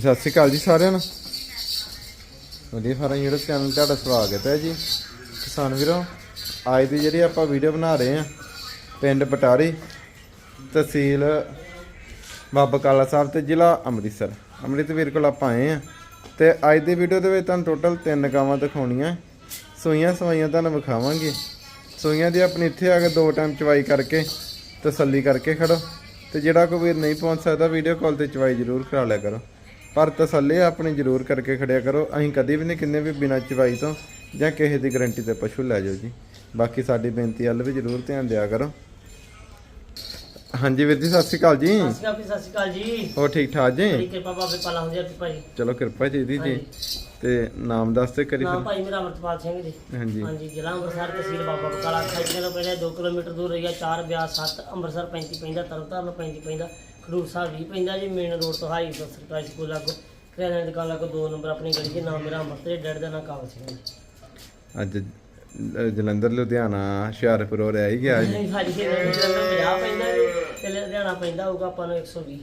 ਸਤਿ ਸ਼੍ਰੀ ਅਕਾਲ ਜੀ ਸਾਰਿਆਂ ਨੂੰ। ਵਧੀਆ ਫਾਰਮ YouTube ਚੈਨਲ ਤੁਹਾਡਾ ਸਵਾਗਤ ਹੈ ਜੀ। ਕਿਸਾਨ ਵੀਰੋ, ਅੱਜ ਦੀ ਜਿਹੜੀ ਆਪਾਂ ਵੀਡੀਓ ਬਣਾ ਰਹੇ ਆ ਪਿੰਡ ਬਟਾਰੀ, ਤਹਿਸੀਲ ਬਾਬਾ ਕਾਲਾ ਸਾਹਿਬ ਤੇ ਜ਼ਿਲ੍ਹਾ ਅੰਮ੍ਰਿਤਸਰ। ਅੰਮ੍ਰਿਤ ਵੀਰ ਕੋਲ ਆਪਾਂ ਆਏ ਆ ਤੇ ਅੱਜ ਦੀ ਵੀਡੀਓ ਦੇ ਵਿੱਚ ਤੁਹਾਨੂੰ ਟੋਟਲ ਤਿੰਨ ਗਾਵਾਂ ਦਿਖਾਉਣੀਆਂ। ਸੂਈਆਂ ਸਵਾਈਆਂ ਤੁਹਾਨੂੰ ਵਿਖਾਵਾਂਗੇ। ਸੂਈਆਂ ਦੀ ਆਪਣੀ ਇੱਥੇ ਆ ਕੇ ਦੋ ਟਾਈਮ ਚਵਾਈ ਕਰਕੇ ਤਸੱਲੀ ਕਰਕੇ ਖੜੋ। ਤੇ ਜਿਹੜਾ ਕੋਈ ਵੀਰ ਨਹੀਂ ਪਹੁੰਚ ਸਕਦਾ ਵੀਡੀਓ ਕਾਲ ਤੇ ਚਵਾਈ ਜ਼ਰੂਰ ਕਰਾ ਲਿਆ ਕਰੋ। ਪਰ ਤਸੱਲੀ ਆਪਣੀ ਜ਼ਰੂਰ ਕਰਕੇ ਖੜਿਆ ਕਰੋ। ਅਸੀਂ ਕਦੀ ਵੀ ਨਹੀਂ ਕਿੰਨੇ ਵੀ ਬਿਨਾਂ ਚਵਾਈ ਤੋਂ ਜਾਂ ਕਿਸੇ ਦੀ ਗਾਰੰਟੀ ਤੇ ਪਸ਼ੂ ਲੈ ਜਾਓ ਜੀ। ਬਾਕੀ ਸਾਡੀ ਬੇਨਤੀ ਵੱਲ ਵੀ ਜ਼ਰੂਰ ਧਿਆਨ ਦਿਆ ਕਰੋ। ਹਾਂਜੀ ਵੀਰ ਜੀ ਸਤਿ ਸ਼੍ਰੀ ਅਕਾਲ ਜੀ। ਸਤਿ ਸ਼੍ਰੀ ਅਕਾਲ ਜੀ, ਸਤਿ ਸ਼੍ਰੀ ਅਕਾਲ ਜੀ। ਹੋਰ ਠੀਕ ਠਾਕ ਜੀ? ਕਿਰਪਾ ਬਾਬੇ ਪਾਲਾ ਹੁੰਦੀ ਆ ਭਾਈ। ਚਲੋ ਕਿਰਪਾ ਜੀ ਦੀ ਜੀ। ਤੇ ਨਾਮ ਦੱਸ ਤੇ ਕਰੀ ਫਿਰ। ਭਾਈ ਮੇਰਾ ਅਮਰਤਪਾਲ ਸਿੰਘ ਜੀ। ਹਾਂਜੀ। ਹਾਂਜੀ ਜ਼ਿਲ੍ਹਾ ਅੰਮ੍ਰਿਤਸਰ ਤਹਿਸੀਲ ਬਾਬਾ ਬਕਾਲਾ। ਖਾਈਆਂ ਤੋਂ ਪਹਿਲੇ 2 ਕਿਲੋਮੀਟਰ ਦੂਰ ਰਹੀ ਆ 4 ਬਿਆਸ 7 ਅੰਮ੍ਰਿਤਸਰ 35 ਪੈਂਦਾ ਤਰਨਤਾਰਨ 35 ਪੈਂਦਾ। ਖਡੂਰ ਸਾਹਿਬ 20 ਪੈਂਦਾ ਜੀ ਮੇਨ ਰੋਡ ਤੋਂ ਹਾਈ ਤੋਂ ਸਰਕਾਰੀ ਸਕੂਲ ਲਾਗੋ ਕਰਿਆਨੇ ਦੀ ਦੁਕਾਨ ਲਾਗੋ 2 ਨੰਬਰ ਆਪਣੀ ਗਲੀ ਦੇ ਨਾਮ ਮੇਰਾ ਦੇ ਡੈਡ ਦਾ ਨਾਮ ਕਾਬਲ ਸਿੰਘ ਜੀ। ਅੱਜ ਜਲੰਧਰ ਲੁਧਿਆਣਾ ਹੁਸ਼ਿਆਰਪੁਰ ਹੋ ਰਿਹਾ ਹੀ ਗਿਆ ਜੀ ਨਹੀਂ ਇਹ ਜਲੰਧਰ 50 ਪੈਂਦਾ ਜੀ ਤੇ ਲੁਧਿਆਣਾ ਪੈਂਦਾ ਹੋਊਗਾ ਆਪਾਂ ਨੂੰ 120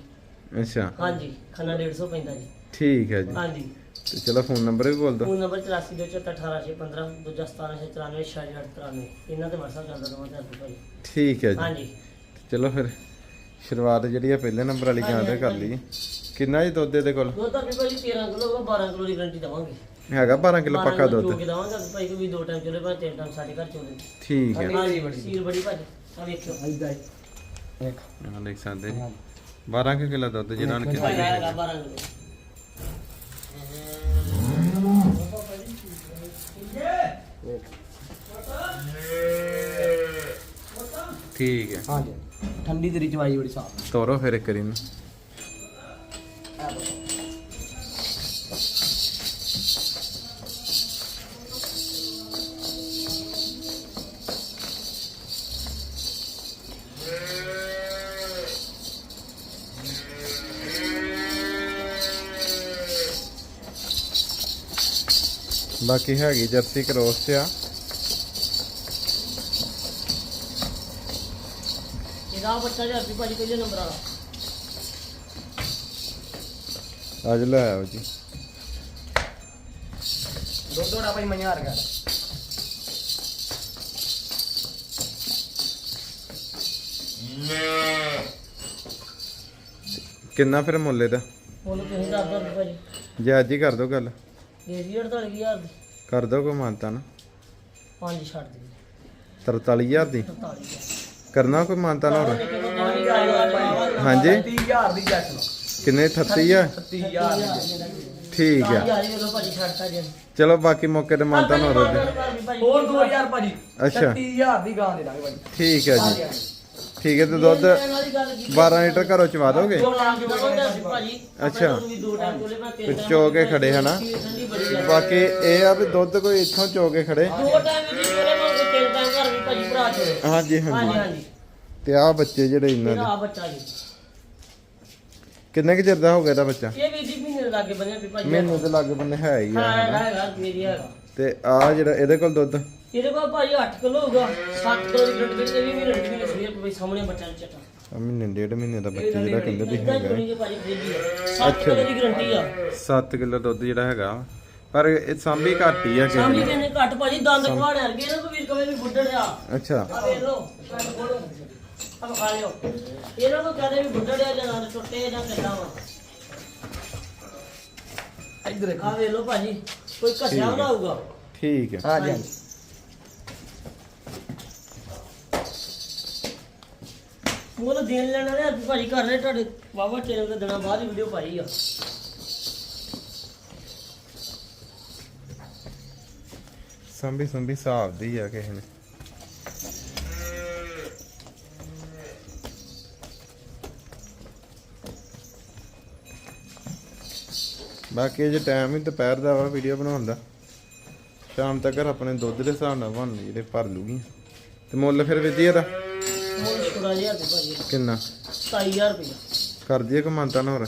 ਅੱਛਾ। ਹਾਂਜੀ ਖੰਨਾ 150 ਪੈਂਦਾ ਜੀ। ਠੀਕ ਹੈ ਜੀ। ਹਾਂਜੀ। ਤੇ ਚਲੋ ਫੋਨ ਨੰਬਰ ਵੀ ਬੋਲ ਦਿਓ। ਫੋਨ ਨੰਬਰ 8424188615 ਦੂਜਾ 1794 ਇਹਨਾਂ ਤੇ WhatsApp ਚੱਲਦਾ ਦੋਵਾਂ ਤੇ ਭਾਈ ਠੀਕ ਹੈ ਜੀ। ਹਾਂਜੀ। ਚਲੋ ਫਿਰ। ਸ਼ੁਰੂਆਤ ਜਿਹੜੀ ਆ ਪਹਿਲੇ ਨੰਬਰ ਵਾਲੀ ਗਾਂ ਤੇ ਕਰ ਲਈ। ਕਿੰਨਾ ਜੀ ਦੁੱਧ ਇਹਦੇ ਕੋਲ? ਦੁੱਧ ਤਾਂ ਵੀ ਭਾਈ 13 ਕਿਲੋ ਦਾ 12 ਕਿਲੋ ਦੀ ਗਰੰਟੀ ਦਵਾਂਗੇ। ਹੈਗਾ 12 ਕਿਲੋ 12 ਪੱਕਾ ਦੁੱਧ? ਕੇ ਦਵਾਂਗੇ ਭਾਈ ਕੋਈ ਦੋ ਟਾਈਮ ਚਲੇ ਭਾਈ ਤਿੰਨ ਟਾਈਮ ਸਾਡੇ ਘਰ ਚੋਲੇ। ਠੀਕ ਹੈ। ਹਾਂਜੀ ਬੜੀ ਭਾਜੀ ਆ ਵੇਖਿਓ। ਹਾਂ ਦੇਖ ਸਕਦੇ ਜੀ 12 ਕੁ ਕਿਲੋ ਦੁੱਧ ਜਿਹੜਾ ਨੇ ਕਿਹਾ ਆਏਗਾ 12 ਕਿਲੋ। ਠੀਕ ਹੈ। ਹਾਂਜੀ। ਠੰਡੀ ਤੇਰੀ ਚਵਾਈ ਬੜੀ ਸਾਫ਼ ਤੋਰੋ ਫਿਰ ਇੱਕ ਵਾਰੀ ਨੂੰ ਬਾਕੀ ਹੈਗੀ ਜਰਸੀ ਕ੍ਰੋਸ ਤੇ ਆ। ਇਹਦਾ ਬੱਚਾ ਜੀ ਹਰਪੀ ਭਾਜੀ ਪਹਿਲੇ ਨੰਬਰ ਵਾਲਾ ਅੱਜ ਲੈ ਆਓ ਜੀ। ਦੁੱਧ ਦੋੜਾ ਭਾਈ ਮਈਆਂ ਹਰ ਗਿਆ ਕਿੰਨਾ ਫਿਰ ਮੁੱਲ ਇਹਦਾ? ਹੁਣ ਤੁਸੀਂ ਦੱਸ ਹਰਪੀ ਭਾਜੀ ਜੇ। ਅੱਜ ਹੀ ਕਰ ਦੋ ਗੱਲ। ਦੇ ਦੀ 48000 ਦੀ। ਕਰ ਦੋ ਕੋ ਮਾਨਤਾ ਨਾ। ਪੰਜ ਛੱਡ ਦੇ 43000 ਦੀ? 43000 ਕਰਨਾ ਕੋਈ ਮਾਨਤਾ ਨਾ ਹੋਰ ਹਾਂਜੀ। ਹਾਂਜੀ 30000 ਦੀ ਜੱਟ ਲੋ ਕਿੰਨੇ? 38 ਆ? 30000 ਦੀ ਠੀਕ ਆ। ਜੀ ਚਲੋ ਬਾਕੀ ਮੌਕੇ ਤੇ ਮਾਨਤਾ ਨਾ ਹੋਰ ਹੋਰ 2000 ਭਾਜੀ। ਅੱਛਾ। 30000 ਦੀ ਗਾਂ ਦੇ ਦਾਂਗੇ ਭਾਜੀ। ਠੀਕ ਹੈ ਜੀ। ਠੀਕ ਹੈ ਤੇ ਦੁੱਧ 12 ਲੀਟਰ ਘਰੋਂ ਚਵਾ ਦੋਗੇ? ਅੱਛਾ। ਚੋ ਕੇ ਖੜੇ ਹਨਾ? ਬਾਕੀ ਇਹ ਆ ਵੀ ਦੁੱਧ ਕੋਈ ਇੱਥੋਂ ਚੋ ਕੇ ਖੜੇ? ਭਾਜੀ ਭਰਾ ਚੋਲੇ ਹਾਂਜੀ ਹਾਂਜੀ। ਹਾਂਜੀ ਹਾਂਜੀ। ਤੇ ਆ ਬੱਚੇ ਜਿਹੜੇ ਇਹਨਾਂ ਦੇ। ਆ ਬੱਚਾ ਜੀ। ਕਿੰਨੇ ਕੁ ਚਿਰ ਦਾ ਹੋ ਗਿਆ ਇਹਦਾ ਬੱਚਾ? ਇਹ ਵੀ ਜੀ ਮਹੀਨੇ ਦੇ ਲਾਗੇ ਬੰਨਿਆ ਵੀ ਭਾਜੀ ਮੈਨੂੰ ਤੇ ਲੱਗ ਬੰਨੇ ਹੈ ਹੀ ਆ ਹਾਂ ਹਨਾ। ਹੈਗਾ ਹੈਗਾ ਮੇਰੀ ਹੈਗਾ। ਤੇ ਆ ਜਿਹੜਾ ਇਹਦੇ ਕੋਲ ਦੁੱਧ? ਇਹਦੇ ਕੋਲ ਭਾਜੀ 8 ਕਿਲੋ ਹੋਊਗਾ। 7 ਕਿਲੋ ਦੀ ਗਰੰਟੀ ਤੇ ਇਹ ਵੀ ਮਹੀਨੇ ਦੀ ਸਰੀਰ ਕੋਈ ਸਾਹਮਣੇ ਬੱਚਾ ਨੂੰ ਚੱਟਾ। ਆ ਮਹੀਨੇ ਡੇਢ ਮਹੀਨੇ ਦਾ ਬੱਚਾ ਜਿਹੜਾ ਕਹਿੰਦੇ ਵੀ ਹੈਗਾ। ਜੁਣੀ ਜੀ ਭਾਜੀ ਫ੍ਰਿਜ ਹੈ 7 ਕਿਲੋ ਦੀ ਗਰੰਟੀ ਆ। 7 ਕਿਲੋ ਦੁੱਧ ਜਿਹੜਾ ਹੈਗਾ। ਪਰ ਇਹ ਸਾਂਭੀ ਘੱਟ ਹੀ ਆ ਕਿਸੇ ਦੀ। ਕਿੰਨੇ ਘੱਟ ਭਾਜੀ ਦੰਦ ਕਵਾੜ ਅਰਗੇ ਨਾ ਕੋਈ ਵੀਰ ਕਵੇ ਵੀ ਬੁੱਢੜ ਆ। ਅੱਛਾ। ਆ ਵੇਖ ਲੋ ਕੰਨ ਖੋਲੋ ਅਬ ਖਾ ਲਿਓ। ਇਹਨਾਂ ਨੂੰ ਕਹਦੇ ਵੀ ਬੁੱਢੜ ਆ ਜਾਂ ਦੰਦ ਟੁੱਟੇ ਜਾਂ ਕਿੱਦਾਂ ਵਾ? ਇੱਧਰ ਦੇਖੋ। ਆ ਵੇਖ ਲੋ ਭਾਜੀ ਕੋਈ ਘਸਿਆ ਨਾ ਹੋਊਗਾ ਠੀਕ ਹੈ। ਹਾਂਜੀ ਹਾਂਜੀ। ਮੁੱਲ ਦੇਣ ਲੈਣਾ ਨੇ ਅੱਜ ਭਾਜੀ ਕਰ ਰਹੇ ਤੁਹਾਡੇ ਵਾਵਾ ਚੈਨਲ ਤੇ ਦਿਨਾਂ ਬਾਅਦ ਹੀ ਵੀਡੀਓ ਪਾਈ ਆ। ਸੰਭੀ ਸੰਭੀ ਹਿਸਾਬ ਦੀ ਆ ਕਿਸੇ ਨੇ। ਬਾਕੀ ਜੇ ਟਾਈਮ ਹੀ ਦੁਪਹਿਰ ਦਾ ਵਾ ਵੀਡੀਓ ਬਣਾਉਣ ਦਾ। ਸ਼ਾਮ ਤੱਕ ਆਪਣੇ ਦੁੱਧ ਦੇ ਹਿਸਾਬ ਨਾਲ ਬਣ ਜਿਹੜੇ ਭਰ ਲੂਗੀ। ਤੇ ਮੁੱਲ ਫਿਰ ਵਿਧੀ ਇਹਦਾ? ਮੁੱਲ ਛੋੜਾ ਜਿਹਾ ਤੇ ਭਾਜੀ। ਕਿੰਨਾ? 27000 ਰੁਪਏ ਕਰ ਦਈਏ ਕਮਾਂਤਾ ਨਾ ਹੋਰ?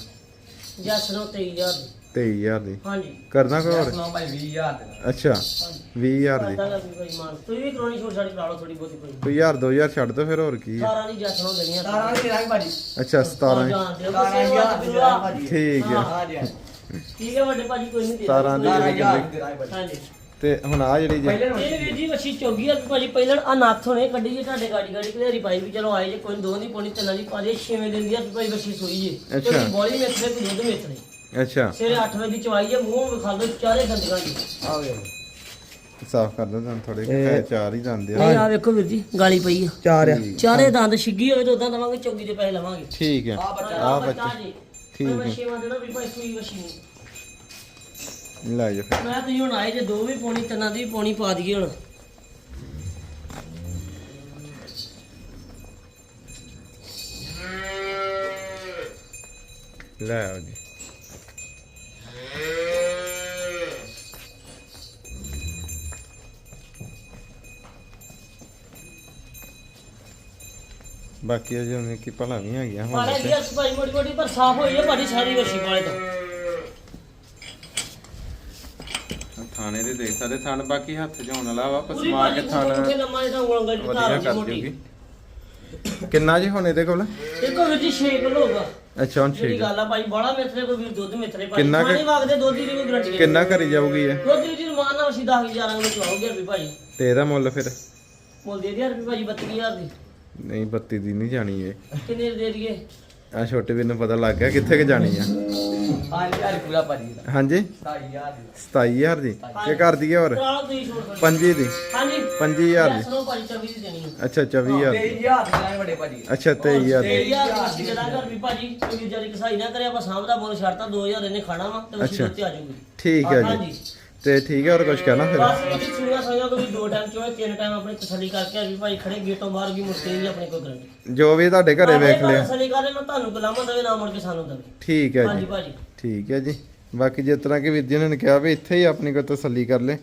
ਜੱਸ ਨੂੰ 23000 ਦੀ। 23000 ਦੀ। ਹਾਂਜੀ। ਕਰਨਾ ਕੋਈ ਹੋਰ ਸੁਣਾ ਭਾਈ 20000 ਦੇ ਅੱਛਾ 20000 ਦੀ। ਕਰਦਾ ਮਾਨ ਤੁਸੀਂ ਵੀ ਕਰਾਉਣੀ ਛੋੜ ਛਾੜੀ ਕਰਾ ਲਓ ਥੋੜੀ ਬਹੁਤੀ ਕੋਈ। ਕੋਈ 1000 2000 ਛੱਡ ਦੋ ਫਿਰ ਹੋਰ ਕੀ। ਆ 18 ਦੀ ਜੱਸ ਨੂੰ ਦੇਣੀਆਂ 17 ਦੀ ਦੇਾਂਗੇ ਭਾਜੀ। ਅੱਛਾ 17 ਜਾਣ ਦਿਓ 17000 ਦੀ ਦੇਾਂਗੇ ਭਾਜੀ। ਠੀਕ ਹੈ ਹਾਂ। ਹਾਂਜੀ। ਠੀਕ ਹੈ ਵੱਡੇ ਭਾਜੀ ਕੋਈ ਨਹੀਂ ਦੇ 17 ਦੀ ਜਿਹੜੀ 12000 ਕਿੰਨੀ ਦੇ ਦਾਂਗੇ ਭਾਜੀ। ਹਾਂਜੀ। ਤੇ ਹੁਣ ਆ ਜਿਹੜੀ ਜੇ ਪਹਿਲੇ ਇਹ ਵੀਰ ਜੀ ਵਸ਼ੀ ਚੋਗੀ ਆ ਭਾਜੀ ਪਹਿਲਾਂ ਆ ਨੱਥ ਹੋਣੇ ਕੱਢੀ ਜੇ ਤੁਹਾਡੇ ਗਾੜੀ ਗਾੜੀ ਘਲੇਰੀ ਪਾਈ ਵੀ ਚਲੋ ਆਏ ਜੇ ਕੋਈ ਦੋ ਨਹੀਂ ਪੋਣੀ ਤਿੰਨਾਂ ਦੀ ਪਾ ਦੇ ਛੇਵੇਂ ਦਿਨ ਦੀ ਆ ਵੀ ਭਾਈ ਵਸ਼ੀ ਸੋਈ ਜੇ। ਅੱਛਾ। ਬੋਲੀ ਮੇਥਰੇ ਕੋਈ ਦੁੱਧ ਮੇਥਰੇ ਅੱਛਾ। ਸਵੇਰੇ 8 ਵਜੇ ਦੀ ਚਵਾਈ ਜੇ ਮੂੰਹ ਵਿਖਾ ਦੋ ਚਾਰੇ ਗੰਦਕਾਂ ਜੀ। ਆ ਗਏ ਸਾਫ਼ ਕਰ ਦੋ ਤੁਹਾਨੂੰ ਥੋੜੇ ਹੈ ਚਾਰ ਹੀ ਜਾਂਦੇ ਆ। ਨਹੀਂ ਆ ਵੇਖੋ ਵੀਰ ਜੀ ਗਾਲੀ ਪਈ ਆ। ਚਾਰ ਆ। ਚਾਰੇ ਦੰਦ ਛਿੱਗੀ ਹੋਵੇ ਤਾਂ ਉਦਾਂ ਦਵਾਂਗੇ ਚੌਗੀ ਦੇ ਪੈਸੇ ਲਵਾਂਗੇ। ਠੀਕ ਹੈ ਆ ਬੱਚਾ ਆ ਬੱਚਾ। ਜੀ। ਠੀਕ ਹੈ। ਮੈਂ ਛੇਵਾਂ ਦੇਣਾ ਵੀ ਭਾਈ ਸੂਈ ਵਸ਼ੀ ਨੂੰ ਲੈ ਜਾ ਫਿਰ। ਮੈਂ ਤੁਸੀਂ ਹੁਣ ਆਏ ਜੇ ਦੋ ਵੀ ਪੌਣੀ ਤਿੰਨਾਂ ਦੀ ਵੀ ਪੌਣੀ ਪਾ ਦਈਏ ਹੁਣ। ਲੈ ਆਓ ਜੀ। ਬਾਕੀ ਅਜੇ ਉਹਨੇ ਕੀ ਭਲਾ ਵੀ ਹੈਗੀਆਂ ਹੁਣ ਪਾਲੇ ਦੀ ਅਸ ਭਾਈ ਮੋਟੀ ਮੋਟੀ ਪਰ ਸਾਫ਼ ਹੋਈ ਹੈ ਭਾਜੀ ਸਾਰੀ ਵਸ਼ੀ ਵਾਲੇ ਤੋਂ। ਥਾਣੇ ਦੇ ਦੇਖ ਸਕਦੇ ਥਣ ਬਾਕੀ ਹੱਥ ਜਾਉਣ ਵਾਲਾ ਵਾ ਪੂਰੀ ਪਸਮਾ ਕੇ ਥਣ ਉੱਥੇ ਲੰਮਾ ਵਧੀਆ ਮੋਟੀ। ਕਿੰਨਾ ਜੀ ਹੁਣ ਇਹਦੇ ਕੋਲ? ਦੇਖੋ ਵੀਰ ਜੀ 6 ਕਿਲੋ ਹੋਗਾ ਅੱਛਾ ਹੁਣ ਜਿਹੜੀ ਠੀਕ ਗੱਲ ਆ ਭਾਈ ਬੜਾ ਮਿੱਤਰੇ ਕੋਈ ਵੀਰ ਦੁੱਧ ਮਿੱਤਰੇ ਭਾਈ। ਕਿੰਨਾ ਕੁ- ਪਾਣੀ ਵਗਦੇ ਦੁੱਧ ਦੀ ਕੋਈ ਗਰੰਟੀ ਕਿੰਨਾ ਕਰੀ ਜਾਊਗੀ ਇਹ? ਦੁੱਧ ਦੀ ਰਮਾਨ ਨਾਲ ਅਸੀਂ 10 11 ਕਿਲੋ ਚਵਾਓਗੇ ਵੀ ਭਾਜੀ ਤੇ ਇਹਦਾ ਮੁੱਲ ਫਿਰ? ਮੁੱਲ ਦੇ ਦਿਆ ਰੁਪਏ ਭਾਜੀ 32000 ਦੀ। ਨਹੀਂ 32 ਦੀ ਨਹੀਂ ਜਾਣੀ ਇਹ। ਕਿੰਨੇ ਦੀ ਦਈਏ? ਆ ਛੋਟੇ ਵੀਰ ਨੂੰ ਪਤਾ ਲੱਗ ਗਿਆ ਕਿੱਥੇ ਕਿ ਜਾਣੀ ਆ। ਹਾਂ ਯਾਰ ਪੂਰਾ ਭਾਜੀ ਦਾ। ਹਾਂਜੀ? 27000 ਦੀ। 27000 ਦੀ? ਕੀ ਕਰ ਦਈਏ ਹੋਰ? ਕਰਾ ਲਓ ਤੁਸੀਂ ਛੋੜ ਛੋੜ ਪੰਜੀ ਦੀ। ਹਾਂਜੀ। 25000 ਦੀ। ਸੁਣੋ ਭਾਜੀ 24 ਦੀ ਦੇਣੀ ਹੈ ਅੱਛਾ 24000 ਦੀ। 23000 ਦੇ ਦਾਂਗੇ ਵੱਡੇ ਭਾਜੀ। ਅੱਛਾ 23000 ਦੀ। 2000 ਦੀ ਅਸੀਂ ਜਰਾ ਘਰ ਵੀ ਭਾਜੀ। ਕੋਈ ਜਾਰੀ ਕਸਾਈ ਨਾ ਕਰੇ ਆਪਾਂ ਸਾਹਮਣਾ ਮੁੱਲ ਛੱਡਤਾ 2000 ਇਹਨੇ ਖਾਣਾ ਵਾ ਤੇ ਅਸੀਂ ਅੱਛਾ। ਉੱਤੇ ਆ ਜਾਊਗੀ। ਠੀਕ ਹੈ ਜੀ। ਹਾਂਜੀ। ਤੇ ਠੀਕ ਹੈ ਹੋਰ ਕੁਝ ਕਹਿਣਾ ਫਿਰ? ਬਸ ਇਹ ਸੁਣਿਆ ਸੁਣਿਆ ਕੋਈ ਦੋ ਟਾਈਮ ਚੋਂ ਤਿੰਨ ਟਾਈਮ ਆਪਣੀ ਤਸੱਲੀ ਕਰਕੇ ਆ ਵੀ ਭਾਈ ਖੜੇ ਗੇਟੋਂ ਬਾਹਰ ਵੀ ਮੁੜ ਕੇ ਨਹੀਂ ਆਪਣੇ ਕੋਈ ਗਰੰਟੀ ਜੋ ਵੀ ਤੁਹਾਡੇ ਘਰੇ ਵੇਖ ਲਿਆ। ਤਸੱਲੀ ਕਰੇ ਨਾ ਤੁਹਾਨੂੰ ਗੁਲਾਮਾਂ ਦੇਵੇ ਨਾ ਮੁੜ ਕੇ ਸਾਨੂੰ ਦੇਵੇ। ਠੀਕ ਹੈ ਹਾਂਜੀ ਜੀ ਭਾਜੀ। ਠੀਕ ਹੈ ਜੀ। ਬਾਕੀ ਜਿਸ ਤਰ੍ਹਾਂ ਕਿ ਜੀ ਨੇ ਕਿਹਾ ਵੀ ਇੱਥੇ ਹੀ ਆਪਣੀ ਕੋਈ ਤਸੱਲੀ ਕਰ ਲੈ।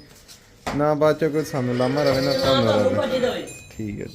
ਨਾ ਬਾਅਦ ਚ ਕੋਈ ਸਾਨੂੰ ਲਾਮਾ ਰਵੇ ਨਾ ਨਾ ਤੁਹਾਨੂੰ ਤੁਹਾਨੂੰ ਰਵੇ। ਭਾਜੀ ਦੇਵੇ। ਠੀਕ ਹੈ ਜੀ।